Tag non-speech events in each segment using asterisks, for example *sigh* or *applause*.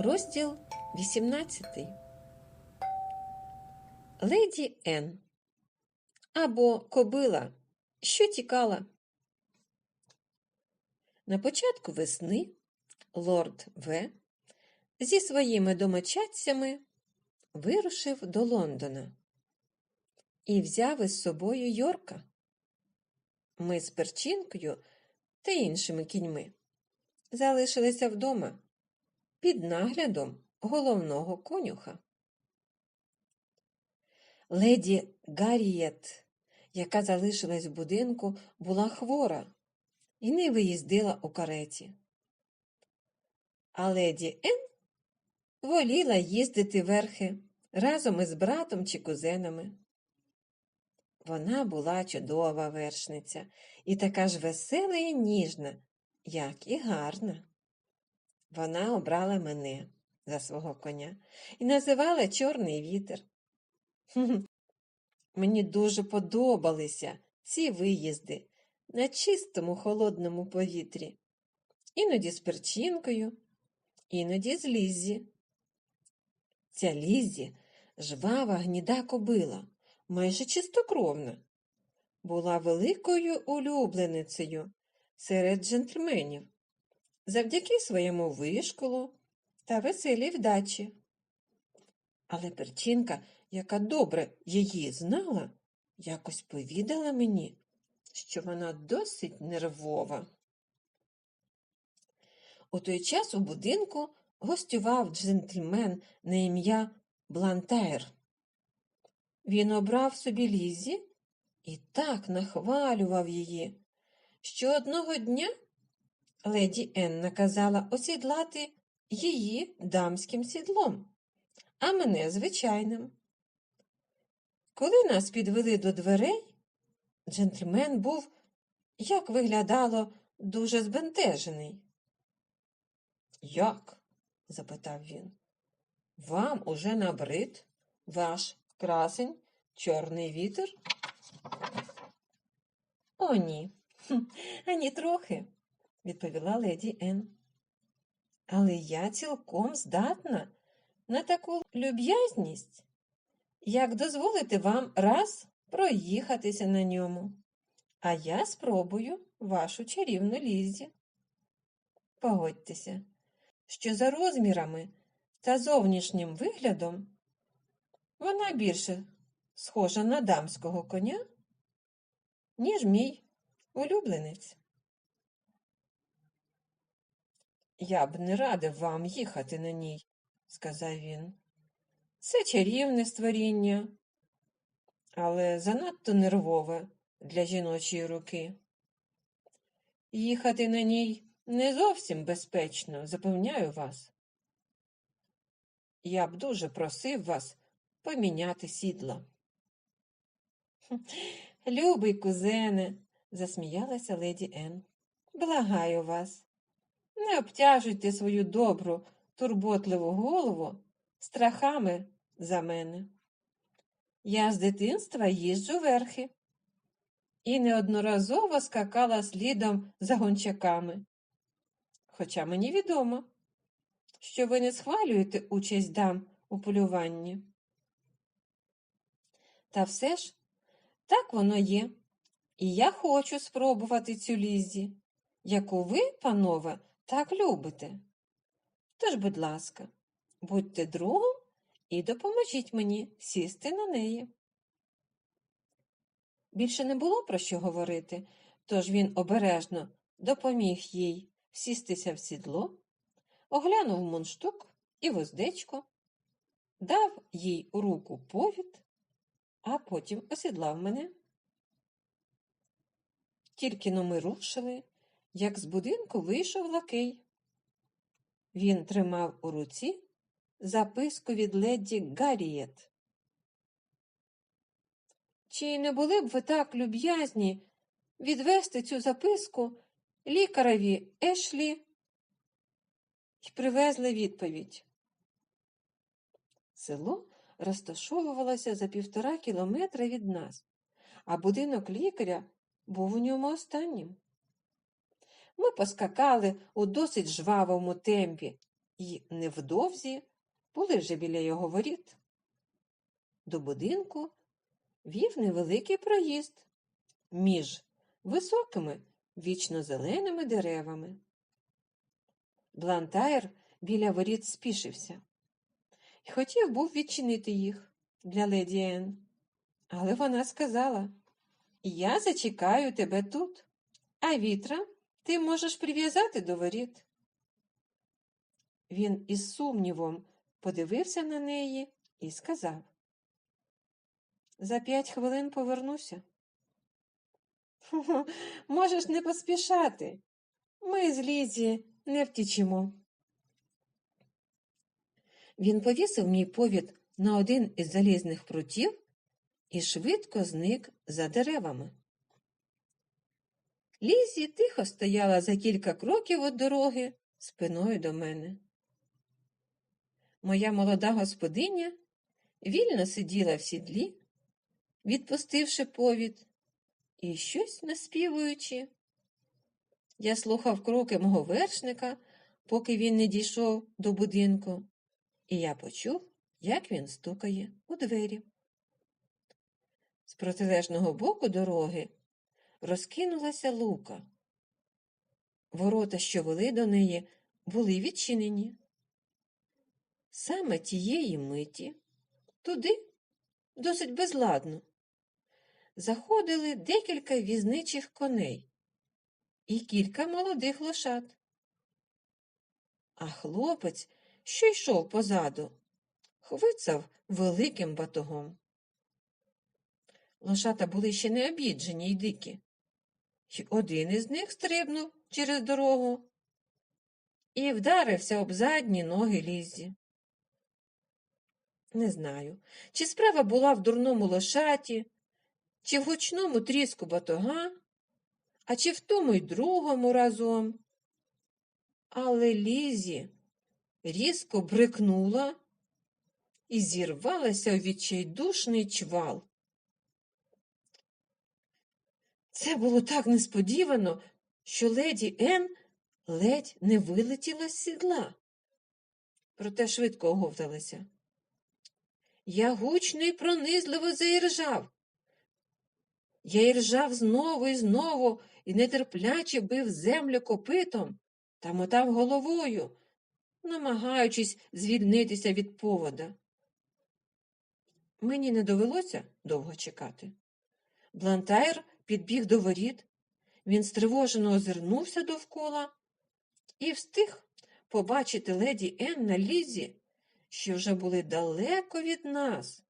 Розділ 18. Леді Н. Або кобила, що тікала. На початку весни лорд В. зі своїми домочадцями вирушив до Лондона і взяв із собою Йорка. Ми з перчинкою та іншими кіньми залишилися вдома під наглядом головного конюха. Леді Гаррієт, яка залишилась в будинку, була хвора і не виїздила у кареті. А леді Ен воліла їздити верхи разом із братом чи кузенами. Вона була чудова вершниця і така ж весела і ніжна, як і гарна. Вона обрала мене за свого коня і називала Чорний вітер. *laughs* Мені дуже подобалися ці виїзди на чистому холодному повітрі, іноді з перчинкою, іноді з Ліззі. Ця Ліззі жвава гніда кобила, майже чистокровна, була великою улюбленицею серед джентльменів завдяки своєму вишколу та веселій вдачі. Але перчинка, яка добре її знала, якось повідала мені, що вона досить нервова. У той час у будинку гостював джентльмен на ім'я Блантайр. Він обрав собі лізі і так нахвалював її, що одного дня леді Ен наказала осідлати її дамським сідлом, а мене звичайним. Коли нас підвели до дверей, джентльмен був, як виглядало, дуже збентежений. Як? запитав він. Вам уже набрид ваш красень, чорний вітер? О, ні, ані трохи відповіла леді Ен. Але я цілком здатна на таку люб'язність, як дозволити вам раз проїхатися на ньому, а я спробую вашу чарівну лізі. Погодьтеся, що за розмірами та зовнішнім виглядом вона більше схожа на дамського коня, ніж мій улюбленець. Я б не радив вам їхати на ній, сказав він. Це чарівне створіння, але занадто нервове для жіночої руки. Їхати на ній не зовсім безпечно, запевняю вас. Я б дуже просив вас поміняти сідла. *laughs* Любий кузене, засміялася леді Ен. Благаю вас. Не обтяжуйте свою добру, турботливу голову страхами за мене. Я з дитинства їжджу верхи і неодноразово скакала слідом за гончаками. Хоча мені відомо, що ви не схвалюєте участь дам у полюванні. Та все ж так воно є, і я хочу спробувати цю лізі, яку ви, панове, так любите. Тож, будь ласка, будьте другом і допоможіть мені сісти на неї. Більше не було про що говорити, тож він обережно допоміг їй сістися в сідло, оглянув мунштук і воздечко, дав їй у руку повід, а потім осідлав мене. Тільки но ми рушили, як з будинку вийшов лакей. Він тримав у руці записку від леді Гаррієт. Чи не були б ви так люб'язні відвести цю записку лікареві Ешлі І привезли відповідь? Село розташовувалося за півтора кілометра від нас, а будинок лікаря був у ньому останнім. Ми поскакали у досить жвавому темпі, і невдовзі були вже біля його воріт. До будинку вів невеликий проїзд між високими вічно-зеленими деревами. Блантайр біля воріт спішився і хотів був відчинити їх для леді Ен. Але вона сказала Я зачекаю тебе тут, а вітра ти можеш прив'язати до воріт. Він із сумнівом подивився на неї і сказав За п'ять хвилин повернуся. *laughs* Можеш не поспішати. Ми з Лізі не втічемо. Він повісив мій повід на один із залізних прутів і швидко зник за деревами. Лізі тихо стояла за кілька кроків від дороги спиною до мене. Моя молода господиня вільно сиділа в сідлі, відпустивши повід і щось наспівуючи. Я слухав кроки мого вершника, поки він не дійшов до будинку, і я почув, як він стукає у двері. З протилежного боку дороги розкинулася лука. Ворота, що вели до неї, були відчинені. Саме тієї миті туди, досить безладно, заходили декілька візничих коней і кілька молодих лошад. А хлопець, що йшов позаду, хвицав великим батогом. Лошата були ще не обіджені й дикі, й один із них стрибнув через дорогу і вдарився об задні ноги лізі. Не знаю, чи справа була в дурному лошаті, чи в гучному тріску батога, а чи в тому й другому разом. Але Лізі різко брикнула і зірвалася у відчайдушний чвал. Це було так несподівано, що леді Ен ледь не вилетіла з сідла, проте швидко оговталася. Я гучно і пронизливо заіржав. Я іржав знову і знову і нетерпляче бив землю копитом та мотав головою, намагаючись звільнитися від повода. Мені не довелося довго чекати. Блантайр підбіг до воріт, він стривожено озирнувся довкола і встиг побачити леді Ен на лізі, що вже були далеко від нас.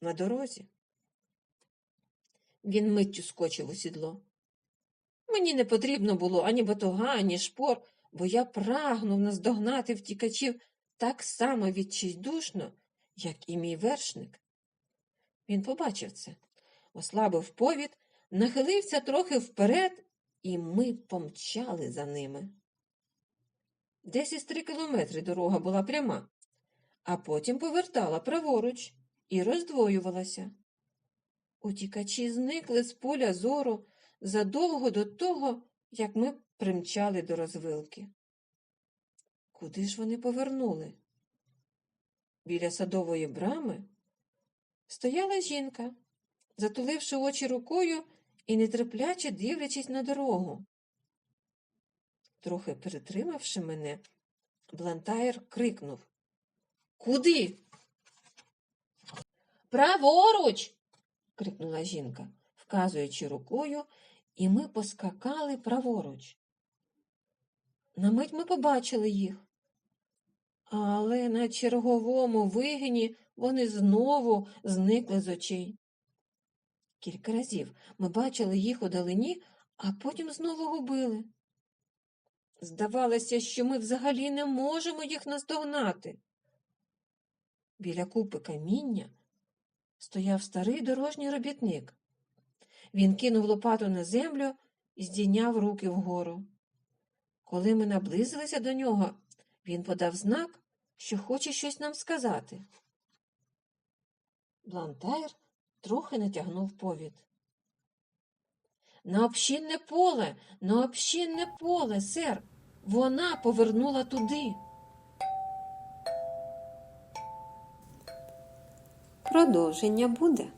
На дорозі. Він миттю скочив у сідло. Мені не потрібно було ані батога, ані шпор, бо я прагнув наздогнати втікачів так само відчайдушно, як і мій вершник. Він побачив це, ослабив повід, нахилився трохи вперед, і ми помчали за ними. Десь із три кілометри дорога була пряма, а потім повертала праворуч і роздвоювалася. Утікачі зникли з поля зору задовго до того, як ми примчали до розвилки. Куди ж вони повернули? Біля садової брами стояла жінка, затуливши очі рукою і нетерпляче дивлячись на дорогу. Трохи перетримавши мене, Блантайр крикнув Куди? Праворуч. крикнула жінка, вказуючи рукою, і ми поскакали праворуч. На мить ми побачили їх, але на черговому вигині вони знову зникли з очей. Кілька разів ми бачили їх удалині, а потім знову губили. Здавалося, що ми взагалі не можемо їх наздогнати. Біля купи каміння стояв старий дорожній робітник. Він кинув лопату на землю і здійняв руки вгору. Коли ми наблизилися до нього, він подав знак, що хоче щось нам сказати. Блантайр трохи натягнув повід. На общинне поле, на общинне поле, сер, вона повернула туди. Продовження буде.